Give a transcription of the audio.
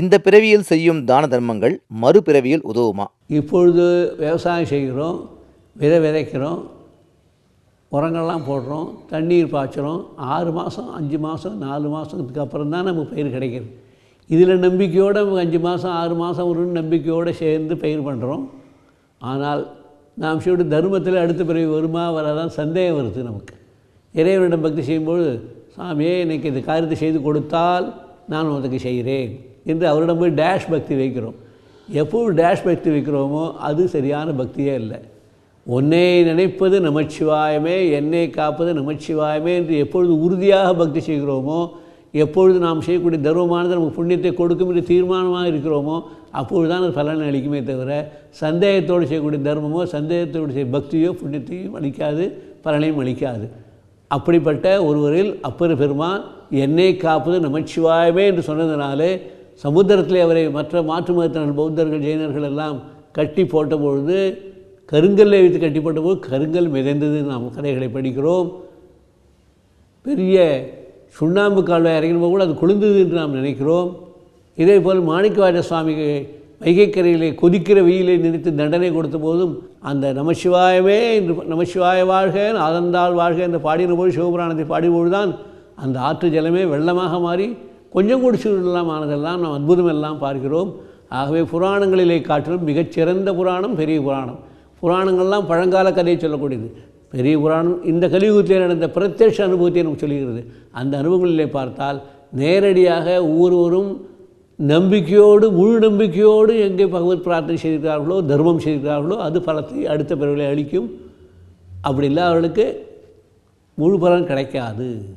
இந்த பிறவியில் செய்யும் தான தர்மங்கள் மறுபிறவியில் உதவுமா? இப்பொழுது விவசாயம் செய்கிறோம் விதை விதைக்கிறோம் உரங்கள்லாம் போடுறோம் தண்ணீர் பாய்ச்சுறோம். ஆறு மாதம் அஞ்சு மாதம் நாலு மாதத்துக்கு அப்புறம் தான் நமக்கு பயிர் கிடைக்கிது. இதில் நம்பிக்கையோடு நமக்கு அஞ்சு மாதம் ஆறு மாதம் ஒரு நம்பிக்கையோடு சேர்ந்து பயிர் பண்ணுறோம். ஆனால் நாம் செய்ய தர்மத்தில் அடுத்த பிறகு வருமா வராதான் சந்தேகம் வருது நமக்கு. இறைவனிடம் பக்தி செய்யும்போது சாமியே இன்னைக்கு இந்த காரியத்தை செய்து கொடுத்தால் நான் உனக்கு செய்கிறேன் என்று அவரிடம் போய் டேஷ் பக்தி வைக்கிறோம். எப்போது டேஷ் பக்தி வைக்கிறோமோ அது சரியான பக்தியே இல்லை. உன்னை நினைப்பது நமச்சிவாயமே என்னை காப்பது நமச்சிவாயமே என்று எப்பொழுது உறுதியாக பக்தி செய்கிறோமோ எப்பொழுது நாம் செய்யக்கூடிய தர்மமானது நமக்கு புண்ணியத்தை கொடுக்கும் என்று தீர்மானமாக இருக்கிறோமோ அப்பொழுது தான் அது பலனை அளிக்குமே தவிர சந்தேகத்தோடு செய்யக்கூடிய தர்மமோ சந்தேகத்தோடு செய்ய பக்தியோ புண்ணியத்தையும் அளிக்காது பலனையும் அளிக்காது. அப்படிப்பட்ட ஒருவரில் அப்பர் பெருமான் என்னை காப்பது நமச்சிவாயமே என்று சொன்னதினாலே சமுத்திரத்திலே அவரை மற்ற மாற்று மதத்தினர் பௌத்தர்கள் ஜெயினர்கள் எல்லாம் கட்டி போட்ட பொழுது கருங்கல்லை வைத்து கட்டி போட்டபோது கருங்கல் மிதந்தது. நாம் கதைகளை படிக்கிறோம். பெரிய சுண்ணாம்பு கால்வாய் இறங்கினபோது கூட அது குளிர்ந்தது என்று நாம் நினைக்கிறோம். இதே போல் மாணிக்கவாஜ சுவாமிக்கு வைகைக்கரையிலே கொதிக்கிற வெயிலை நினைத்து தண்டனை கொடுத்த போதும் அந்த நமசிவாயவே என்று நமசிவாய வாழ்க ஆதந்தால் வாழ்க என்று பாடினபோது சிவபுராணத்தை பாடியபோது தான் அந்த ஆற்று ஜலமே வெள்ளமாக மாறி கொஞ்சம் குடிச்சு ஆனதெல்லாம் நாம் அற்புதம் எல்லாம் பார்க்கிறோம். ஆகவே புராணங்களிலே காட்டிலும் மிகச்சிறந்த புராணம் பெரிய புராணம். புராணங்கள்லாம் பழங்கால கதையை சொல்லக்கூடியது. பெரிய புராணம் இந்த கலியுகத்தில் நடந்த பிரத்யட்ச அனுபவத்தை நமக்கு சொல்கிறது. அந்த அனுபவங்களிலே பார்த்தால் நேரடியாக ஒவ்வொருவரும் நம்பிக்கையோடு முழு நம்பிக்கையோடு எங்கே பகவத் பிரார்த்தனை செய்திருக்கிறார்களோ தர்மம் செய்திருக்கிறார்களோ அது பலத்தை அடுத்த பிறவிகளை அளிக்கும். அப்படி இல்லாதவர்களுக்கு முழு பலன் கிடைக்காது.